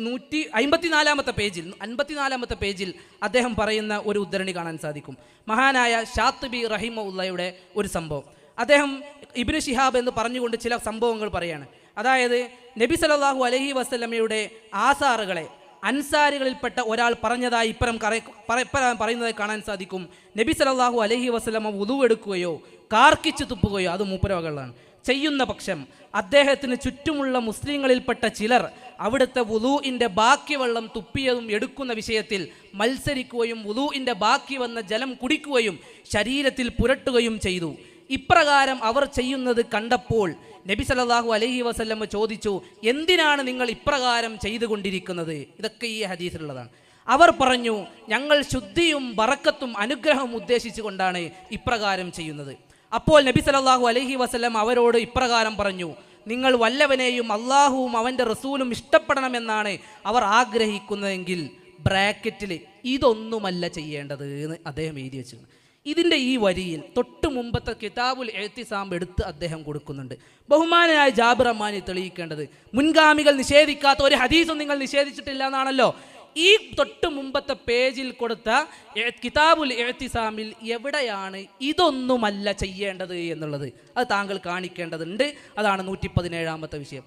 നൂറ്റി അമ്പത്തിനാലാമത്തെ പേജിൽ അൻപത്തിനാലാമത്തെ പേജിൽ അദ്ദേഹം പറയുന്ന ഒരു ഉദ്ധരണി കാണാൻ സാധിക്കും. മഹാനായ ഷാത്തുബി റഹിമ ഉള്ളയുടെ ഒരു സംഭവം. അദ്ദേഹം ഇബിന് ഷിഹാബ് എന്ന് പറഞ്ഞുകൊണ്ട് ചില സംഭവങ്ങൾ പറയാണ്. അതായത് നബി സല്ലല്ലാഹു അലഹി വസ്ലമയുടെ ആസാറുകളെ അൻസാരികളിൽപ്പെട്ട ഒരാൾ പറഞ്ഞതായി ഇപ്പറം പറയുന്നതായി കാണാൻ സാധിക്കും. നബി സല്ലല്ലാഹു അലഹി വസ്ലമ ഉതുവെടുക്കുകയോ കാർക്കിച്ച് തുപ്പുകയോ അത് മൂപ്പരവകളാണ് ചെയ്യുന്ന പക്ഷം അദ്ദേഹത്തിന് ചുറ്റുമുള്ള മുസ്ലിങ്ങളിൽപ്പെട്ട ചിലർ അവിടുത്തെ വുലൂഇന്റെ ബാക്കി വെള്ളം തുപ്പിയതും എടുക്കുന്ന വിഷയത്തിൽ മത്സരിക്കുകയും വുലൂഇന്റെ ബാക്കി വന്ന ജലം കുടിക്കുകയും ശരീരത്തിൽ പുരട്ടുകയും ചെയ്തു. ഇപ്രകാരം അവർ ചെയ്യുന്നത് കണ്ടപ്പോൾ നബി സല്ലല്ലാഹു അലഹി വസല്ലമ്മ ചോദിച്ചു എന്തിനാണ് നിങ്ങൾ ഇപ്രകാരം ചെയ്തുകൊണ്ടിരിക്കുന്നത്? ഇതൊക്കെ ഈ ഹദീസിലുള്ളതാണ്. അവർ പറഞ്ഞു ഞങ്ങൾ ശുദ്ധിയും വറക്കത്തും അനുഗ്രഹവും ഉദ്ദേശിച്ചുകൊണ്ടാണ് ഇപ്രകാരം ചെയ്യുന്നത്. അപ്പോൾ നബി സല്ലല്ലാഹു അലഹി വസല്ലം അവരോട് ഇപ്രകാരം പറഞ്ഞു നിങ്ങൾ വല്ലവനെയും അള്ളാഹുവും അവന്റെ റസൂലും ഇഷ്ടപ്പെടണമെന്നാണ് അവർ ആഗ്രഹിക്കുന്നതെങ്കിൽ ബ്രാക്കറ്റിൽ ഇതൊന്നുമല്ല ചെയ്യേണ്ടത് എന്ന് അദ്ദേഹം എഴുതി വെച്ചിരുന്നു ഇതിന്റെ ഈ വരിയിൽ തൊട്ട് മുമ്പത്തെ കിതാബുൽ എഴുത്തിസാമ്പ് എടുത്ത് അദ്ദേഹം കൊടുക്കുന്നുണ്ട്. ബഹുമാനായ ജാബിർ തെളിയിക്കേണ്ടത് മുൻഗാമികൾ നിഷേധിക്കാത്ത ഒരു ഹദീസും നിങ്ങൾ നിഷേധിച്ചിട്ടില്ല എന്നാണല്ലോ. ഈ തൊട്ട് മുമ്പത്തെ പേജിൽ കൊടുത്ത കിതാബുൽ എഴുത്തിസാമിൽ എവിടെയാണ് ഇതൊന്നുമല്ല ചെയ്യേണ്ടത് എന്നുള്ളത്. അത് താങ്കൾ കാണിക്കേണ്ടതുണ്ട്. അതാണ് നൂറ്റി പതിനേഴാമത്തെ വിഷയം.